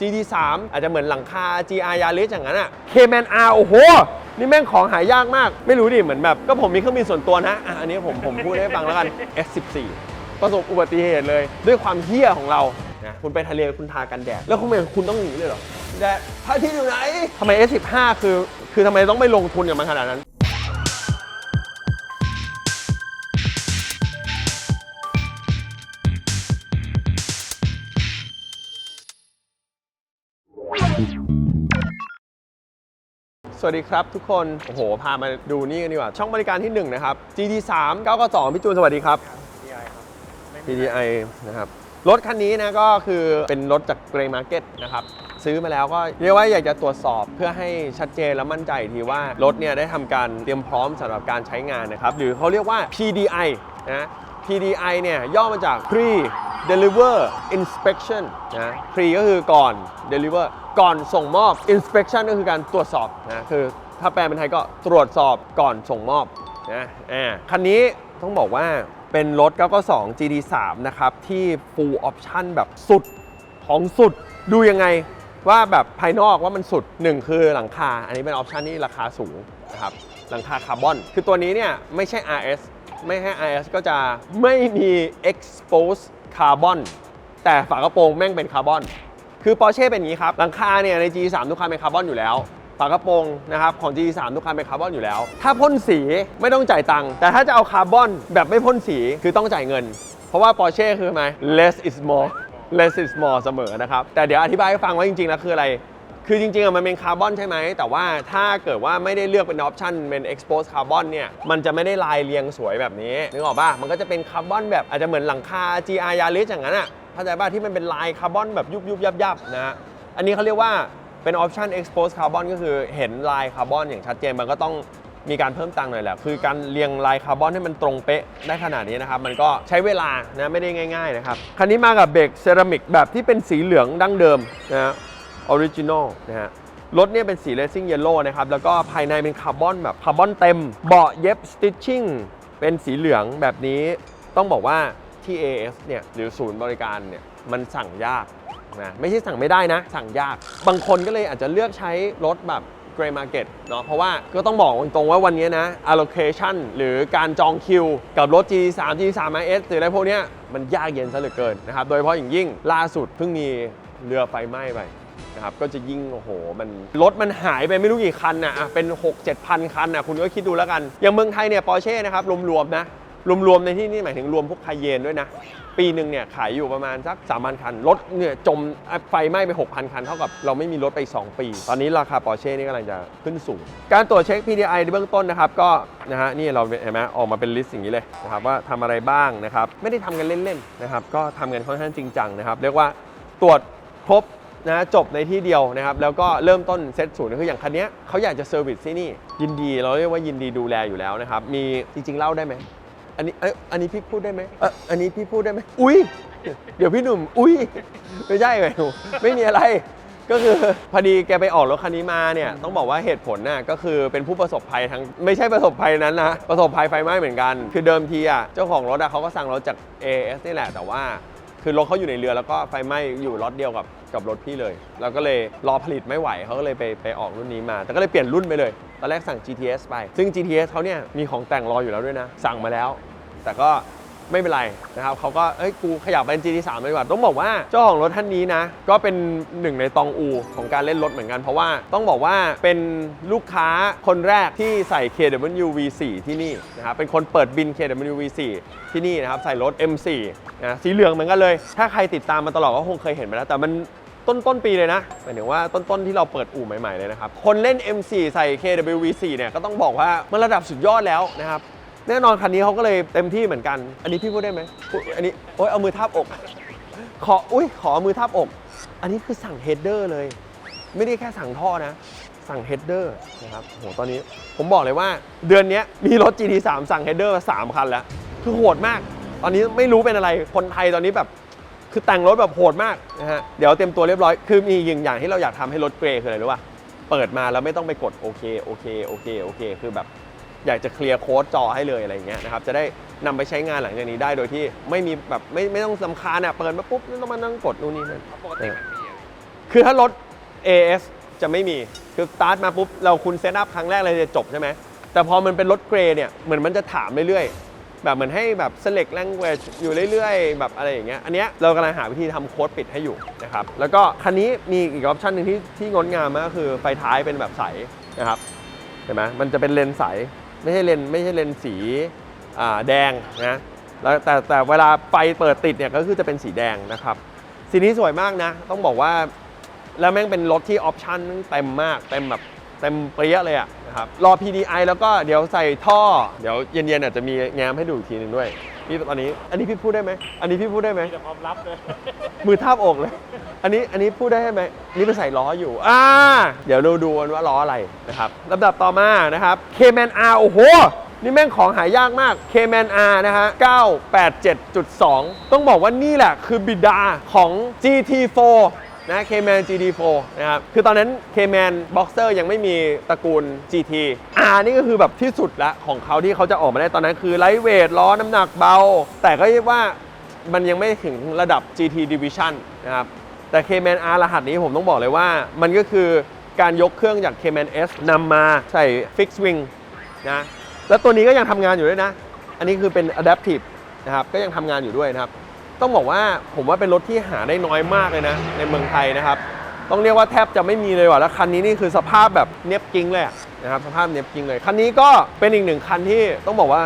GT3 อาจจะเหมือนหลังคา GR Yaris อย่างนั้นอะ Cayman R โอ้โห นี่แม่งของหายากมาก ไม่รู้ดิ เหมือนแบบ ก็ผมมีเครื่องบินส่วนตัวนะอะอันนี้ผมผมพูดให้ฟังแล้วกัน S14 ประสบอุบัติเหตุเลย ด้วยความเฮี้ยของเรานะคุณไปทะเลคุณทากันแดด แล้วคุณเป็นคุณต้องหนีเลยเหรอแดดพระอาทิตย์อยู่ไหนทำไม S15 คือ คือทำไมต้องไปลงทุนกับมันขนาดนั้น สวัสดีครับทุกคน โอ้โห พามาดูนี่กันดีกว่า ช่องบริการที่ 1 นะครับ GT3 992พี่จูนสวัสดีครับ PDI นะครับ รถคันนี้นะก็คือเป็นรถจาก Grey Market นะครับ ซื้อมาแล้วก็เรียกว่าอยากจะตรวจสอบเพื่อให้ชัดเจนและมั่นใจทีว่ารถเนี่ยได้ทำการเตรียมพร้อมสำหรับการใช้งานนะครับ หรือเขาเรียกว่า PDI นะ PDI เนี่ยย่อมาจาก Pre Deliver Inspection นะ Pre ก็คือก่อน Deliver ก่อนส่งมอบ Inspection ก็คือการตรวจสอบนะคือถ้าแปลเป็นไทยก็ตรวจสอบก่อนส่งมอบนะอ่าคันนี้ต้องบอกว่าเป็นรถ 992 GT3 นะครับ ที่ Full Option แบบสุดของสุดดูยังไงว่าแบบภายนอกว่ามันสุดหนึ่งคือหลังคา อันนี้เป็นออปชันที่ราคาสูงนะครับหลังคาคาร์บอน คือตัวนี้เนี่ยไม่ใช่ RS ไม่ให้ RS ก็จะไม่มี expose คาร์บอน แต่ฝากระโปรงแม่งเป็นคาร์บอน คือปอร์เช่เป็นอย่างนี้ครับ หลังคาเนี่ยใน G3 ทุกคันเป็นคาร์บอนอยู่แล้ว ฝากระโปรงนะครับของ G3 ทุกคันเป็นคาร์บอนอยู่แล้ว ถ้าพ่นสีไม่ต้องจ่ายตังค์ แต่ถ้าจะเอาคาร์บอนแบบไม่พ่นสีคือต้องจ่ายเงิน เพราะว่าปอร์เช่คือไหม less is more less is more เสมอนะครับ แต่เดี๋ยวอธิบายให้ฟังว่าจริงๆแล้วคืออะไร คือจริงๆอะมันเป็นคาร์บอนใช่ไหม แต่ว่าถ้าเกิดว่าไม่ได้เลือกเป็นออปชันเป็น expose carbon เนี่ย มันจะไม่ได้ลายเรียงสวยแบบนี้ นึกออกป่ะ มันก็จะเป็นคาร์บอนแบบอาจจะเหมือนหลังคา GR Yaris อย่างนั้นอะเข้าใจป่ะที่มันเป็นลายคาร์บอนแบบยุบยุบยับยับๆนะ อันนี้เขาเรียกว่าเป็นออปชัน expose carbon ก็คือเห็นลายคาร์บอนอย่างชัดเจน มันก็ต้องมีการเพิ่มตังค์หน่อยแหละ คือการเรียงลายคาร์บอนให้มันตรงเป๊ะได้ขนาดนี้นะครับ มันก็ใช้เวลานะ ไม่ได้ง่าย ๆ นะครับ คันนี้มากับเบรกเซรามิกแบบที่เป็นสีเหลืองดั้งเดิมนะ ออริจินอลนะฮะรถเนี่ยเป็นสีเลสซิ่งเยลโล่นะครับ แล้วก็ภายในเป็นคาร์บอนแบบคาร์บอนเต็ม เบาะเย็บสติชชิ่งเป็นสีเหลืองแบบนี้ต้องบอกว่าที่ AS เนี่ยหรือศูนย์บริการเนี่ยมันสั่งยากนะไม่ใช่สั่งไม่ได้นะ สั่งยาก บางคนก็เลยอาจจะเลือกใช้รถแบบ Gray Market เนาะเพราะว่าก็ต้องบอกตรงว่าวันนี้นะ allocation หรือการจองคิว กับรถ G3 G3 RS หรืออะไรพวกเนี้ยมันยากเย็นซะเหลือเกินนะครับ โดยเฉพาะอย่างยิ่งล่าสุดเพิ่งมีเรือไฟไหม้ไป นะครับก็จะยิ่งโอ้โห มันรถมันหายไปไม่รู้กี่คันนะอะเป็น 6 7พันคันนะคุณก็คิดดูแล้วกัน อย่างเมืองไทยเนี่ยปอร์เช่นะครับรวมๆนะรวมๆในที่นี่หมายถึงรวมพวกไคเยนด้วยนะ ปีหนึ่งเนี่ยขายอยู่ประมาณสัก3,000 คัน รถเนี่ยจมไฟไหม้ไป 6,000 คัน เท่ากับเราไม่มีรถไป 2 ปี ตอนนี้ราคาปอร์เช่นี่กำลังจะขึ้นสูง การตรวจเช็ค PDI ในเบื้องต้นนะครับ ก็นะฮะนี่เราเห็นไหมออกมาเป็นลิสต์อย่างนี้เลยนะครับว่าทำอะไรบ้างนะครับ ไม่ได้ทำกันเล่นๆนะครับก็ทำกันค่อนข้างจริงจังนะครับ เรียกว่าตรวจครบ นะจบในที่เดียวนะครับ แล้วก็เริ่มต้นเซตศูนย์คืออย่างคันเนี้ยเขาอยากจะเซอร์วิสที่นี่ ยินดีเราเรียกว่ายินดีดูแลอยู่แล้วนะครับ มีจริงๆเล่าได้ไหมอันนี้เอ้ยอันนี้พี่พูดได้ไหมเอออันนี้พี่พูดได้ไหมอุ้ยเดี๋ยวพี่หนุ่ม อุ้ยไม่ใช่ไงหนูไม่มีอะไรก็คือพอดีแกไปออกรถคันนี้มาเนี่ยต้องบอกว่าเหตุผลน่ะก็คือเป็นผู้ประสบภัยทั้งไม่ใช่ประสบภัยนั้นนะประสบภัยไฟไหม้เหมือนกัน คือเดิมทีอะเจ้าของรถอะเขาก็สั่งรถจาก AS นี่แหละแต่ว่า คือรถเขาอยู่ในเรือแล้วก็ไฟไหม้อยู่ล็อตเดียวกับกับรถพี่เลยเราก็เลยรอผลิตไม่ไหวเขาก็เลยไปไปออกรุ่นนี้มา แต่ก็เลยเปลี่ยนรุ่นไปเลยตอนแรกสั่ง GTS ไป ซึ่ง GTS เขาเนี่ยมีของแต่งรออยู่แล้วด้วยนะ สั่งมาแล้ว แต่ก็ ไม่เป็นไรนะครับเขาก็เอ้ยกูขยับไปเป็น GT3 เลยดีกว่าต้องบอกว่าเจ้าของรถท่านนี้นะก็เป็นหนึ่งในตองอูของการเล่นรถเหมือนกัน เพราะว่าต้องบอกว่าเป็นลูกค้าคนแรกที่ใส่ KW V4 ที่นี่นะครับเป็นคนเปิดบิน KW V4 ที่นี่นะครับใส่รถ M4 นะสีเหลืองเหมือนกันเลย ถ้าใครติดตามมาตลอดก็คงเคยเห็นไปแล้ว แต่มันต้นต้นปีเลยนะหมายถึงว่าต้นต้นที่เราเปิดอู่ใหม่ ๆ เลยนะครับ คนเล่น M4 ใส่ KW V4 เนี่ยก็ต้องบอกว่ามันระดับสุดยอดแล้วนะครับ แน่นอนคันนี้เขาก็เลยเต็มที่เหมือนกัน อันนี้พี่พูดได้ไหมอันนี้โอ๊ยเอามือทาบอก ขออุ้ยขอเอามือทาบอก อันนี้คือสั่งเฮดเดอร์เลย ไม่ได้แค่สั่งท่อนะ สั่งเฮดเดอร์นะครับโหตอนนี้ผมบอกเลยว่า เดือนนี้มีรถ GT3 สั่งเฮดเดอร์มาสามคันแล้ว คือโหดมาก ตอนนี้ไม่รู้เป็นอะไรคนไทยตอนนี้แบบคือแต่งรถแบบโหดมากนะฮะ เดี๋ยวเต็มตัวเรียบร้อย คือมีอย่างอย่างที่เราอยากทำให้รถเกรย์คืออะไรรู้ป่ะ เปิดมาแล้วไม่ต้องไปกดโอเค โอเค โอเค โอเค คือแบบ อยากจะเคลียร์โค้ดจอให้เลยอะไรอย่างเงี้ยนะครับจะได้นำไปใช้งานหลังจากนี้ได้โดยที่ไม่มีแบบไม่ไม่ต้องสำคัญอะเปิดมาปุ๊บไม่ต้องมานั่งกดนู่นนี่นั่นปกติมันมีอะคคือถ้ารถ AS จะไม่มีคือสตาร์ทมาปุ๊บเราคุณเซตอัพครั้งแรกเลยจะจบใช่ไหมแต่พอมันเป็นรถเกรย์เนี่ยเหมือนมันจะถามเรื่อยๆแบบเหมือนให้แบบ select language อยู่เรื่อยๆ แบบอะไรอย่างเงี้ยอันเนี้ยเรากำลังหาวิธีทำโค้ดปิดให้อยู่นะครับแล้วก็คันนี้มีอีกออปชันหนึ่งที่ที่งดงามมากก็คือไฟท้ายเป็นแบบใสนะครับเห็นไหมมันจะเป็นเลนส์ใส ไม่ใช่เลนส์ไม่ใช่เลนส์สีแดงนะแล้วแต่แต่เวลาไฟเปิดติดเนี่ยก็คือจะเป็นสีแดงนะครับสีนี้สวยมากนะ ต้องบอกว่าแล้วแม่งเป็นรถที่ออปชั่นเต็มมากเต็มแบบเต็มเปรี้ยเลยอะนะครับรอ PDI แล้วก็เดี๋ยวใส่ท่อ เดี๋ยวเย็นๆอาจจะมีแง้มให้ดูอีกทีหนึ่งด้วย พี่ตอนนี้ อันนี้พี่พูดได้ไหมอันนี้พี่พูดได้ไหมมีแต่ความลับเลย มือทาบอกเลย อันนี้อันนี้พูดได้ไหมนี่ไปใส่ล้ออยู่อ่าเดี๋ยวเราดูกันว่าล้ออะไรนะครับลำดับต่อมานะครับ K-Man R โอ้โหนี่แม่งของหายากมาก K-Man R นะฮะ 987.2 ต้องบอกว่านี่แหละคือบิดาของ GT4 นะ K-Man GT4 นะครับ คือตอนนั้น K-Man Boxer ยังไม่มีตระกูล GT R นี่ก็คือแบบที่สุดละของเขาที่เขาจะออกมาได้ตอนนั้นคือไลท์เวทล้อน้ำหนักเบา แต่ก็เรียกว่ามันยังไม่ถึงระดับ GT Division นะครับ แต่ Cayman R รหัสนี้ผมต้องบอกเลยว่า มันก็คือการยกเครื่องจาก Cayman S นำมาใส่ Fix Wing นะ แล้วตัวนี้ก็ยังทำงานอยู่ด้วยนะ อันนี้คือเป็น Adaptive นะครับ ก็ยังทำงานอยู่ด้วยนะครับ ต้องบอกว่าผมว่าเป็นรถที่หาได้น้อยมากเลยนะ ในเมืองไทยนะครับ ต้องเรียกว่าแทบจะไม่มีเลยว่ะแล้วคันนี้นี่คือสภาพแบบเนียบกิ้งเลยอะนะครับสภาพเนียบกิ้งเลยคันนี้ก็เป็นอีกหนึ่งคันที่ต้องบอกว่า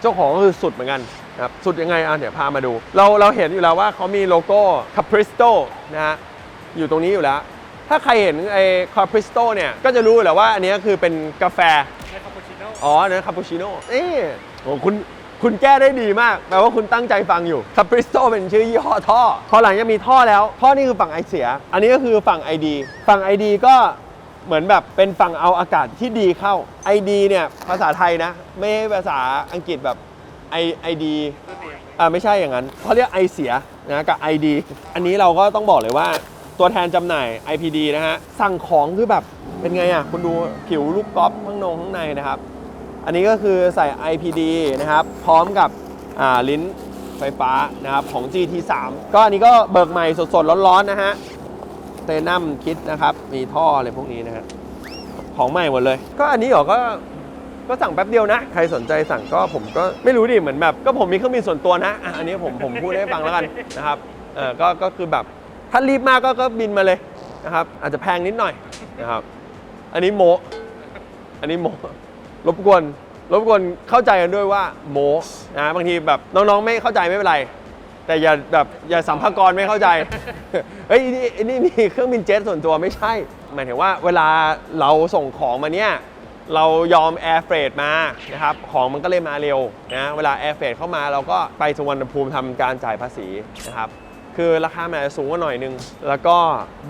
เจ้าของก็คือสุดเหมือนกันนะครับสุดยังไงอะเดี๋ยวพามาดู เราเราเห็นอยู่แล้วว่าเขามีโลโก้ Capristo นะฮะอยู่ตรงนี้อยู่แล้ว ถ้าใครเห็นไอ้ Capristo เนี่ยก็จะรู้อยู่แล้วว่าอันนี้คือเป็นกาแฟในคาปูชิโน่อ๋อเนื้อคาปูชิโน่เอ๊ะโอ้คุณ คุณแก้ได้ดีมากแปลว่าคุณตั้งใจฟังอยู่คาปริสโตเป็นชื่อยี่ห้อท่อ พอหลังจากมีท่อแล้ว ท่อนี่คือฝั่งไอเสีย อันนี้ก็คือฝั่ง ID ฝั่ง ID ก็เหมือนแบบเป็นฝั่งเอาอากาศที่ดีเข้า ID เนี่ยภาษาไทยนะ ไม่ใช่ภาษาอังกฤษแบบ I ID อ่าไม่ใช่อย่างนั้นเขาเรียกไอเสียนะกับ ID อันนี้เราก็ต้องบอกเลยว่าตัวแทนจำหน่าย IPD นะฮะ สั่งของคือแบบเป็นไงอะ คุณดูผิวลูกกอล์ฟข้างนงข้างในนะครับ อันนี้ก็คือใส่ IPD นะครับ พร้อมกับลิ้นไฟฟ้านะครับของ GT3 ก็อันนี้ก็เบิกใหม่สดๆ ร้อนๆ นะฮะเตนัมคิดนะครับ มีท่ออะไรพวกนี้นะฮะของใหม่หมดเลย ก็อันนี้หรอก็ก็สั่งแป๊บเดียวนะ ใครสนใจสั่งก็ผมก็ไม่รู้ดิเหมือนแบบ ก็ผมมีเครื่องบินส่วนตัวนะอะอันนี้ผมผมพูดให้ฟังแล้วกันนะครับเออก็ก็คือแบบถ้ารีบมากก็ก็บินมาเลยนะครับ อาจจะแพงนิดหน่อยนะครับ อันนี้โมอันนี้โม รบกวนรบกวนเข้าใจกันด้วยว่าโมนะบางทีแบบน้องๆ ไม่เข้าใจไม่เป็นไร แต่อย่าแบบอย่าสัมภากรไม่เข้าใจเฮ้ยนี่นี่มีเครื่องบินเจ็ตส่วนตัวไม่ใช่ หมายถึงว่าเวลาเราส่งของมาเนี่ยเรายอมแอร์เฟรดมานะครับของมันก็เลยมาเร็วนะเวลาแอร์เฟรดเข้ามาเราก็ไปสุวรรณภูมิทำการจ่ายภาษีนะครับคือราคามันอาจจะสูงกว่าหน่อยนึง แล้วก็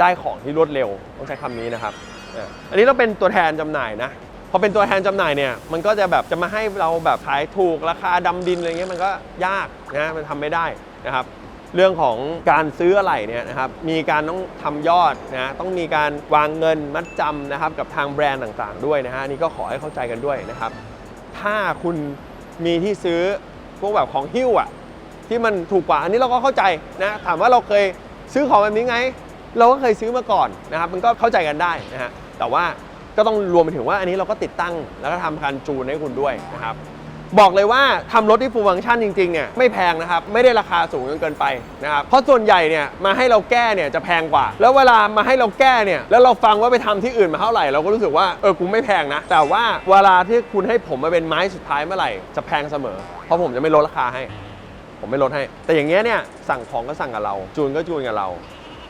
ได้ของที่รวดเร็วต้องใช้คำนี้นะครับ อันนี้เราเป็นตัวแทนจำหน่ายนะ อเป็นตัวแทนจำหน่ายเนี่ยมันก็จะแบบจะมาให้เราแบบขายถูกราคาดำดินอะไรเงี้ยมันก็ยากนะมันทำไม่ได้นะครับเรื่องของการซื้ออะไรเนี่ยนะครับมีการต้องทำยอดนะต้องมีการวางเงินมัดจำนะครับกับทางแบรนด์ต่างๆ ด้วยนะฮะนนี่ก็ขอให้เข้าใจกันด้วยนะครับ ถ้าคุณมีที่ซื้อพวกแบบของหิ้วอะที่มันถูกกว่าอันนี้เราก็เข้าใจนะถามว่าเราเคยซื้อของแบบนี้ไง เราก็เคยซื้อมาก่อนนะครับมันก็เข้าใจกันได้นะฮะแต่ว่า ก็ต้องรวมไปถึงว่าอันนี้เราก็ติดตั้งแล้วก็ทำการจูนให้คุณด้วยนะครับบอกเลยว่าทำรถที่ฟูลฟังก์ชันจริงๆเนี่ยไม่แพงนะครับ ไม่ได้ราคาสูงจนเกินไปนะครับ เพราะส่วนใหญ่เนี่ยมาให้เราแก้เนี่ยจะแพงกว่า แล้วเวลามาให้เราแก้เนี่ยแล้วเราฟังว่าไปทำที่อื่นมาเท่าไหร่เราก็รู้สึกว่าเออกูไม่แพงนะ แต่ว่าเวลาที่คุณให้ผมมาเป็นไม้สุดท้ายเมื่อไหร่จะแพงเสมอ เพราะผมจะไม่ลดราคาให้ ผมไม่ลดให้ แต่อย่างเงี้ยเนี่ยสั่งของก็สั่งกับเรา จูนก็จูนกับเรา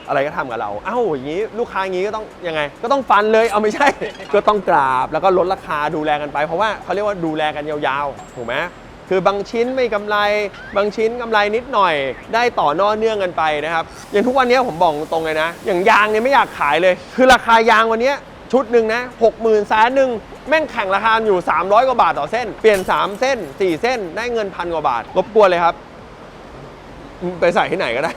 อะไรก็ทำกับเรา เอ้าอย่างนี้ลูกค้าอย่างนี้ก็ต้องยังไง ก็ต้องฟันเลย เอาไม่ใช่ ก็ต้องกราบแล้วก็ลดราคาดูแลกันไป เพราะว่าเขาเรียกว่าดูแลกันยาวๆ ถูกไหมคือบางชิ้นไม่กำไร บางชิ้นกำไรนิดหน่อย ได้ต่อนอเนื่องกันไปนะครับ อย่างทุกวันนี้ผมบอกตรงเลยนะ อย่างยางเนี่ยไม่อยากขายเลย คือราคายางวันนี้ชุดหนึ่งนะหกหมื่นแสนหนึ่งแม่งแข่งราคาอยู่ 300 กว่าบาทต่อเส้น เปลี่ยน 3 เส้น 4 เส้น ได้เงินพันกว่าบาท รบกวนเลยครับ ไปใส่ที่ไหนก็ได้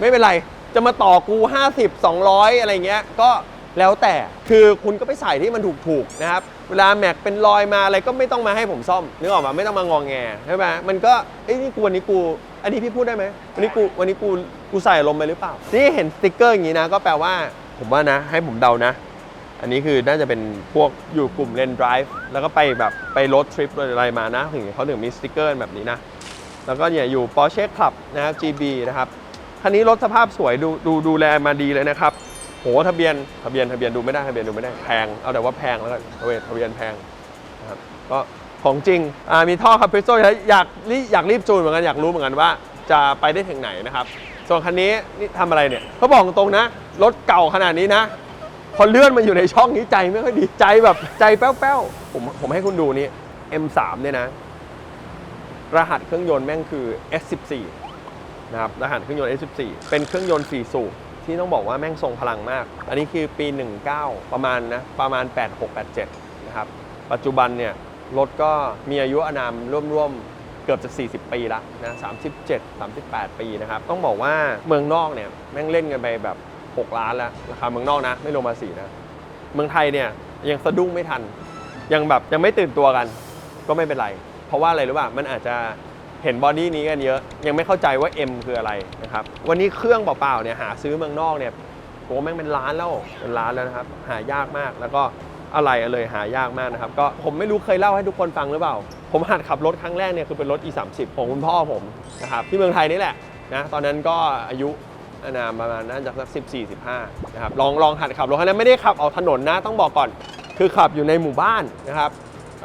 ไม่เป็นไร จะมาต่อกู 50 200 อะไรเงี้ย ก็แล้วแต่คือคุณก็ไปใส่ที่มันถูกๆนะครับ เวลาแม็กเป็นรอยมาอะไรก็ไม่ต้องมาให้ผมซ่อมนึกออกมาไม่ต้องมางองแงใช่ไหมมันก็เอ้ยนี่กูวันนี้กู อันนี้พี่พูดได้ไหมวันนี้กูวันนี้กูกูใส่ลมไปหรือเปล่านี่เห็นสติกเกอร์อย่างนี้นะก็แปลว่าผมว่านะ ให้ผมเดานะ อันนี้คือน่าจะเป็นพวกอยู่กลุ่มเลนดรฟ์แล้วก็ไปแบบไปรถทริปอะไรมานะถึงเขาถึงมีสติกเกอร์แบบนี้นะแล้วก็เนี่ยอยู่ Porsche Club นะครับ GB นะครับ คันนี้รถสภาพสวยดูดูดูแลมาดีเลยนะครับ โหทะเบียนทะเบียนทะเบียนดูไม่ได้ทะเบียนดูไม่ได้แพง เอาแต่ว่าแพงแล้วกันทะเบียนทะเบียนแพงนะครับก็ของจริงอ่ามีท่อคาปริโซ่อยากรีอยากรีบจูนเหมือนกันอยากรู้เหมือนกันว่า จะไปได้ถึงไหนนะครับ ส่วนคันนี้นี่ทำอะไรเนี่ยเขาบอกตรงนะรถเก่าขนาดนี้นะพอเลื่อนมาอยู่ในช่องนี้ใจไม่ค่อยดีใจแบบใจแป้วๆผมผมให้คุณดูนี่ M3 เนี่ยนะ รหัสเครื่องยนต์แม่งคือ S14 นะครับรหัสเครื่องยนต์ S14 เป็นเครื่องยนต์4สูบที่ต้องบอกว่าแม่งทรงพลังมาก อันนี้คือปี 19 ประมาณนะประมาณ 86 87 นะครับ ปัจจุบันเนี่ยรถก็มีอายุอานามร่วมๆ เกือบจะ 40 ปีละนะ 37 38 ปีนะครับ ต้องบอกว่าเมืองนอกเนี่ยแม่งเล่นกันไปแบบ 6 ล้านแล้วราคาเมืองนอกนะ ไม่ลงมาสีนะ เมืองไทยเนี่ยยังสะดุ้งไม่ทัน ยังแบบยังไม่ตื่นตัวกัน ก็ไม่เป็นไร เพราะว่าอะไรรู้ป่ะ มันอาจจะ เห็นบอดี้นี้กันเยอะยังไม่เข้าใจว่า M คืออะไรนะครับวันนี้เครื่องเปล่าๆเนี่ยหาซื้อเมืองนอกเนี่ยโอ้แม่งเป็นล้านแล้วเป็นล้านแล้วนะครับหายากมากแล้วก็อะไรเลยหายากมากนะครับ ก็ผมไม่รู้เคยเล่าให้ทุกคนฟังหรือเปล่า ผมหัดขับรถครั้งแรกเนี่ยคือเป็นรถ E30 ของคุณพ่อผมนะครับที่เมืองไทยนี่แหละนะตอนนั้นก็อายุอานาประมาณน่าจะสัก14 15นะครับลองลองหัดขับรถครั้งนั้นไม่ได้ขับออกถนนนะต้องบอกก่อน คือขับอยู่ในหมู่บ้านนะครับ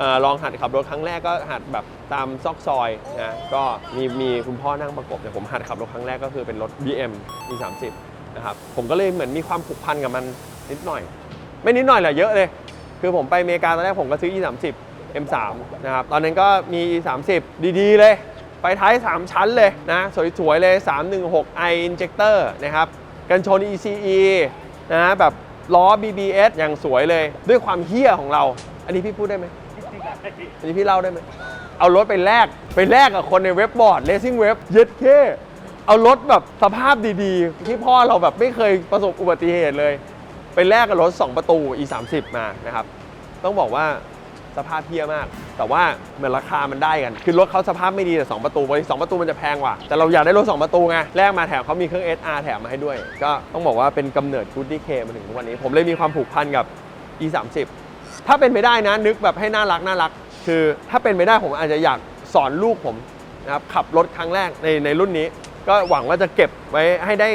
ออลองหัดขับรถครั้งแรกก็หัดแบบ ตามซอกซอยนะก็มีมีคุณพ่อนั่งประกบเนี่ยผมหัดขับรถครั้งแรกก็คือเป็นรถ BM E30 นะครับผมก็เลยเหมือนมีความผูกพันกับมันนิดหน่อย ไม่นิดหน่อยแหละเยอะเลย คือผมไปอเมริกาตอนแรกผมก็ซื้อ E30 M3 นะครับตอนนั้นก็มี E30 ดีๆ เลย ไปท้าย 3 ชั้นเลยนะ สวยๆ เลย 316i injector นะครับกันชน ECE นะแบบล้อ BBS อย่างสวยเลย ด้วยความเฮี้ยของเรา อันนี้พี่พูดได้ไหมอันนี้พี่เล่าได้ไหม เอารถไปแลกไปแลกกับคนในเว็บบอร์ดเลซิ่งเว็บเย็ดเค่เอารถแบบสภาพดีๆ ที่พ่อเราแบบไม่เคยประสบอุบัติเหตุเลย ไปแลกกับรถ 2 ประตู E30 มานะครับ ต้องบอกว่าสภาพเพี้ยมาก แต่ว่าเหมือนราคามันได้กัน คือรถเขาสภาพไม่ดีแต่ 2 ประตูบริสองประตูมันจะแพงกว่า แต่เราอยากได้รถ 2 ประตูไงแลกมาแถมเขามีเครื่อง SR แถมมาให้ด้วย ก็ต้องบอกว่าเป็นกำเนิด g o o d y K มาถึงทุกวันนี้ ผมเลยมีความผูกพันกับ E30 ถ้าเป็นไปได้นะนึกแบบให้น่ารักน่ารัก คือถ้าเป็นไปได้ผมอาจจะอยากสอนลูกผมนะครับขับรถครั้งแรกในในรุ่นนี้ ก็หวังว่าจะเก็บไว้ให้ได้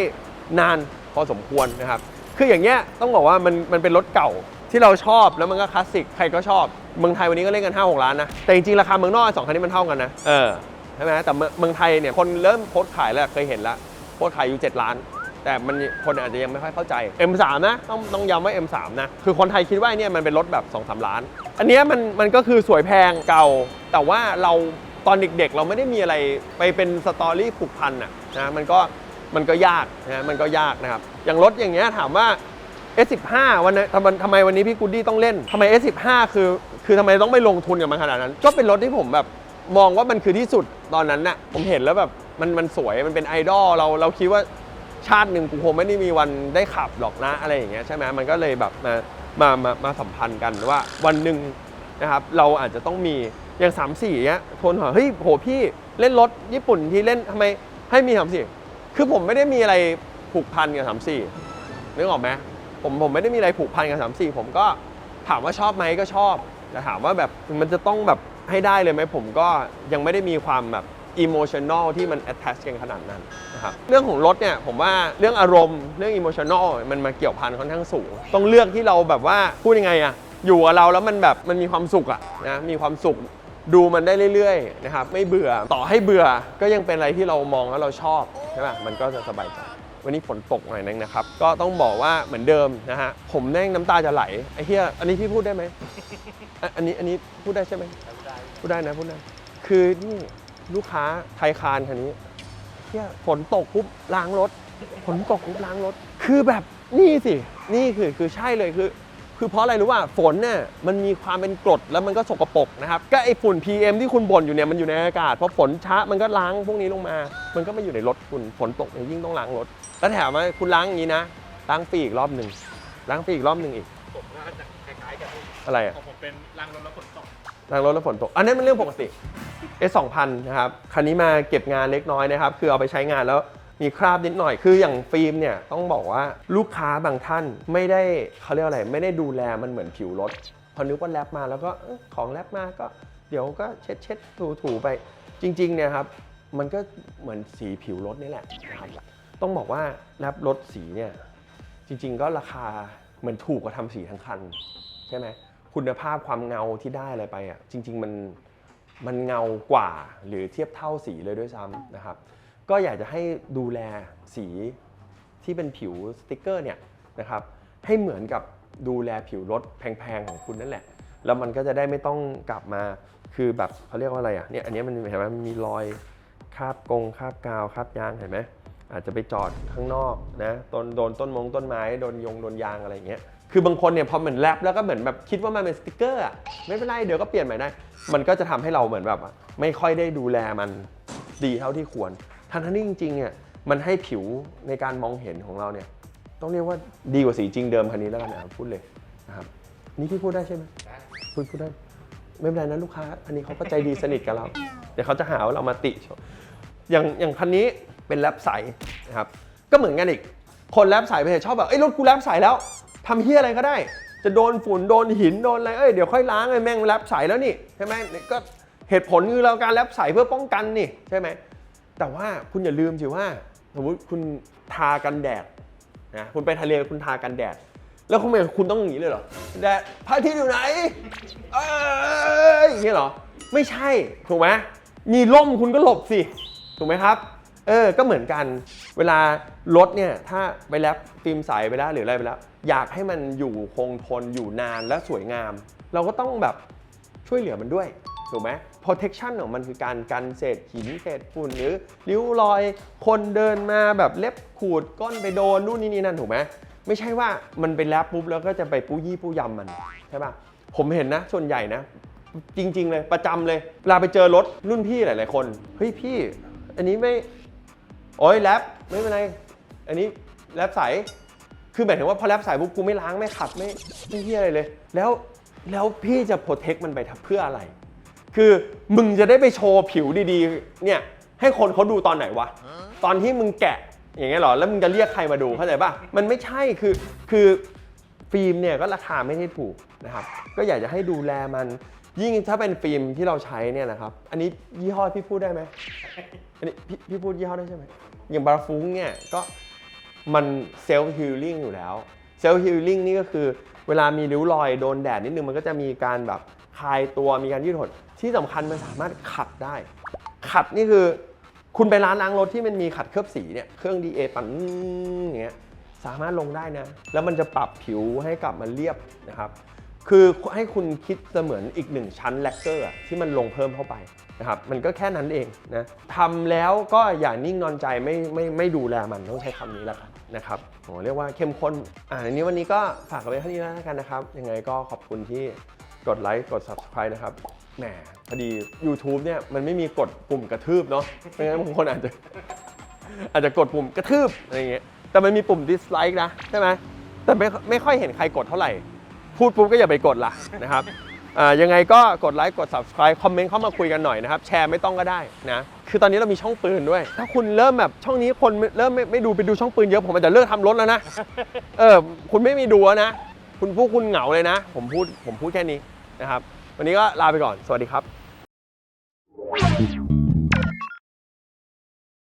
นานพอสมควรนะครับ คืออย่างเงี้ยต้องบอกว่ามันมันเป็นรถเก่าที่เราชอบแล้วมันก็คลาสสิกใครก็ชอบเมืองไทยวันนี้ก็เล่นกัน 5 6 ล้านนะ แต่จริงๆ ราคาเมืองนอกสองคันนี้มันเท่ากันนะ เออใช่ไหมแต่เมืองไทยเนี่ยคนเริ่มโพสขายแล้วเคยเห็นแล้วโพสขายอยู่ 7 ล้าน แต่มันคนอาจจะยังไม่ค่อยเข้าใจ M3 นะต้องต้องย้ำว่า M3 นะคือคนไทยคิดว่าเนี่ยมันเป็นรถแบบ2-3ล้าน อันนี้มันมันก็คือสวยแพงเก่า แต่ว่าเราตอนเด็กๆ เราไม่ได้มีอะไรไปเป็นสตอรี่ผูกพันอะนะมันก็มันก็ยากนะมันก็ยากนะครับ อย่างรถอย่างเงี้ยถามว่า S15 วันนี้ทำทำไมวันนี้พี่กูดดี้ต้องเล่นทำไม S15 คือคือทำไมต้องไม่ลงทุนกับมันขนาดนั้น ก็เป็นรถที่ผมแบบมองว่ามันคือที่สุดตอนนั้นน่ะผมเห็นแล้วแบบมันมันสวยมันเป็นไอดอลเราเราคิดว่า ชาติหนึ่งกูคงไม่ได้มีวันได้ขับหรอกนะอะไรอย่างเงี้ยใช่ไหมมันก็เลยแบบมามามามาสัมพันธ์กันว่าวันหนึ่งนะครับเราอาจจะต้องมีอย่าง3 4เงี้ยคนถามเฮ้ยโหพี่เล่นรถญี่ปุ่นที่เล่นทำไมให้มี3 4คือผมไม่ได้มีอะไรผูกพันกับ3 4นึกออกไหมผมผมไม่ได้มีอะไรผูกพันกับ3 4ผมก็ถามว่าชอบไหมก็ชอบแต่ถามว่าแบบมันจะต้องแบบให้ได้เลยไหมผมก็ยังไม่ได้มีความแบบอิโมชัน a ลที่มัน attach กันขนาดนั้น นะครับเรื่องของรถเนี่ยผมว่าเรื่องอารมณ์เรื่องอิโมชัน a ลมันมาเกี่ยวพันค่อนข้างสูง ต้องเลือกที่เราแบบว่าพูดยังไงอะอยู่กับเราแล้วมันแบบมันมีความสุขอะนะมีความสุขดูมันได้เรื่อยๆนะครับไม่เบื่อต่อให้เบื่อก็ยังเป็นอะไรที่เรามองแล้วเราชอบใช่ป่ะมันก็จะสบายใจวันนี้ฝนตกหน่อยนึงนะครับ ก็ต้องบอกว่าเหมือนเดิมนะฮะ ผมแน่งน้ำตาจะไหล ไอ้เหี้ยอันนี้พี่พูดได้ไหม อันนี้ อันนี้พูดได้ใช่ไหม พูดได้นะ พูดได้ คือนี่ลูกค้าไทยคานคันนี้ เหี้ยฝนตกปุ๊บล้างรถฝนตกปุ๊บล้างรถ คือแบบนี่สิ นี่คือคือใช่เลยคือ คือเพราะอะไรรู้ว่าฝนเนี่ยมันมีความเป็นกรดแล้วมันก็สกปรกนะครับก็ไอฝุ่น PM ที่คุณบ่นอยู่เนี่ยมันอยู่ในอากาศพอฝนช้ามันก็ล้างพวกนี้ลงมา มันก็มาอยู่ในรถคุณฝนตกเนี่ยยิ่งต้องล้างรถแล้วแถมว่าคุณล้างอย่างนี้นะล้างฟรีอีกรอบหนึ่งล้างฟรีอีกรอบหนึ่งอีกผมก็จะคล้ายๆกันอะไรอะของผมเป็นรางรถแล้วฝนตก ล้างรถแล้วฝนตก อันนั้นมันเรื่องปกติ S 2 0 0นะครับ คันนี้มาเก็บงานเล็กน้อยนะครับ คือเอาไปใช้งานแล้วมีคราบนิดหน่อย คืออย่างฟิล์มเนี่ยต้องบอกว่าลูกค้าบางท่านไม่ได้เขาเรียกอะไร ไม่ได้ดูแลมันเหมือนผิวรถ พอนึกว่าแรปมาแล้วก็ของแรปมาก็เดี๋ยวก็เช็ดเช็ดถูถูไป จริงๆเนี่ยครับมันก็เหมือนสีผิวรถนี่แหละนะครับ ต้องบอกว่าแรปรถสีเนี่ยจริง ๆ ก็ราคาเหมือนถูกกว่าทำสีทั้งคันใช่ไหม คุณภาพความเงาที่ได้อะไรไปอะจริง ๆ มันมันเงากว่าหรือเทียบเท่าสีเลยด้วยซ้ำนะครับ ก็อยากจะให้ดูแลสีที่เป็นผิวสติกเกอร์เนี่ยนะครับให้เหมือนกับดูแลผิวรถแพงๆของคุณนั่นแหละ แล้วมันก็จะได้ไม่ต้องกลับมาคือแบบเขาเรียกว่าอะไรอะเนี่ยอันนี้มันเห็นไหมมันมีรอยคาบกงคาบกาวคาบยางเห็นไหมอาจจะไปจอดข้างนอกนะต้นโดนต้นมงต้นไม้โดนยงโดนยางอะไรอย่างเงี้ย คือบางคนเนี่ยพอเหมือนแรปแล้วก็เหมือนแบบคิดว่ามันเป็นสติกเกอร์อะไม่เป็นไรเดี๋ยวก็เปลี่ยนใหม่ได้มันก็จะทำให้เราเหมือนแบบไม่ค่อยได้ดูแลมันดีเท่าที่ควรทั้งที่จริงๆเนี่ยมันให้ผิวในการมองเห็นของเราเนี่ยต้องเรียกว่าดีกว่าสีจริงเดิมคันนี้แล้วกันนะพูดเลยนะครับนี่พี่พูดได้ใช่ไหมพูดพูดได้ไม่เป็นไรนะลูกค้า อันนี้เขาก็ใจดีสนิทกับเรา เดี๋ยวเขาจะหาว่าเรามาติชมอย่างอย่างคันนี้เป็นแรปใสนะครับก็เหมือนกันอีกคนแรปใสไปชอบแบบเอ้ยรถกูแรปใสแล้ว ทำเฮียอะไรก็ได้ จะโดนฝุ่นโดนหินโดนอะไรเอ้ยเดี๋ยวค่อยล้างไอ้แม่งแรปใสแล้วนี่ใช่ไหมก็เหตุผลคือเราการแรปใสเพื่อป้องกันนี่ใช่ไหมแต่ว่าคุณอย่าลืมสิว่าสมมติคุณทากันแดดนะคุณไปทะเลคุณทากันแดด แล้วคุณไมคุณต้องอย่างนี้เลยเหรอแดดพระอาทิตย์อยู่ไหนเอ้ยอย่างนี้เหรอไม่ใช่ถูกไหมมีร่มคุณก็หลบสิถูกไหมครับ เออ ก็เหมือนกัน เวลารถเนี่ย ถ้าไปแรปฟิล์มใสไปแล้วหรืออะไรไปแล้ว อยากให้มันอยู่คงทนอยู่นานและสวยงาม เราก็ต้องแบบช่วยเหลือมันด้วย ถูกไหม protection ของมันคือการกันเศษหินเศษฝุ่นหรือริ้วรอยคนเดินมาแบบเล็บขูดก้นไปโดนนู่นนี่นี่นั่นถูกไหมไม่ใช่ว่ามันไปแรปปุ๊บแล้วก็จะไปปู้ยี่ปู้ยำมันใช่ป่ะผมเห็นนะ ส่วนใหญ่นะ จริง ๆ เลยประจำเลยเวลาไปเจอรถรุ่นพี่หลาย ๆ คนเฮ้ยพี่ อันนี้ไม่ โอ้ยแรปไม่เป็นไร อันนี้แรปใส คือหมายถึงว่าพอแรปใสปุ๊บกูไม่ล้างไม่ขัดไม่ไม่เฮียอะไรเลย แล้วแล้วพี่จะโปรเทคมันไปทำเพื่ออะไร คือมึงจะได้ไปโชว์ผิวดีๆ เนี่ยให้คนเขาดูตอนไหนวะ ตอนที่มึงแกะอย่างเงี้ยหรอ แล้วมึงจะเรียกใครมาดูเข้าใจป่ะ มันไม่ใช่ คือ คือฟิล์มเนี่ยก็ราคาไม่ได้ถูกนะครับ ก็อยากจะให้ดูแลมัน ยิ่งถ้าเป็นฟิล์มที่เราใช้เนี่ยนะครับ อันนี้ยี่ห้อพี่พูดได้ไหมอันนี้พี่พี่พูดยี่ห้อได้ใช่ไหมอย่างบาราฟุ้งเนี่ยก็มันเซลฟ์ฮิลลิ่งอยู่แล้วเซลฟ์ฮิลลิ่งนี่ก็คือเวลามีริ้วรอยโดนแดดนิดนึงมันก็จะมีการแบบคลายตัวมีการยืดหด ที่สำคัญมันสามารถขัดได้ ขัดนี่คือ คุณไปร้านล้างรถที่มันมีขัดเคลือบสีเนี่ยเครื่อง DA ปั่นอย่างเงี้ยสามารถลงได้นะ แล้วมันจะปรับผิวให้กลับมาเรียบนะครับ คือให้คุณคิดเสมือนอีกหนึ่งชั้นแลกเกอร์ที่มันลงเพิ่มเข้าไปนะครับมันก็แค่นั้นเองนะทำแล้วก็อย่านิ่งนอนใจไม่ไม่ไม่ดูแลมันต้องใช้คำนี้แล้วกันนะครับโหเรียกว่าเข้มข้นอ่าอันนี้วันนี้ก็ฝากเอาไว้เท่านี้แล้วกันนะครับ ยังไงก็ขอบคุณที่กดไลค์กด subscribe นะครับแหมพอดี YouTube เนี่ยมันไม่มีกดปุ่มกระทืบเนาะไม่งั้นบางคนอาจจะอาจจะกดปุ่มกระทืบอะไรเงี้ยแต่มันมีปุ่ม dislike นะใช่ไหมแต่ไม่ไม่ค่อยเห็นใครกดเท่าไหร่ พูดปุ๊บก็อย่าไปกดล่ะนะครับอ่ายังไงก็กดไลค์กด subscribe คอมเมนต์เข้ามาคุยกันหน่อยนะครับ แชร์ไม่ต้องก็ได้นะ คือตอนนี้เรามีช่องปืนด้วย ถ้าคุณเริ่มแบบช่องนี้คนเริ่มไม่ไม่ดูไปดูช่องปืนเยอะผมอาจจะเลิกทำรถแล้วนะ เออ คุณไม่มีดูแล้วนะ คุณพวกคุณเหงาเลยนะ ผมพูดผมพูดแค่นี้นะครับ วันนี้ก็ลาไปก่อน สวัสดีครับ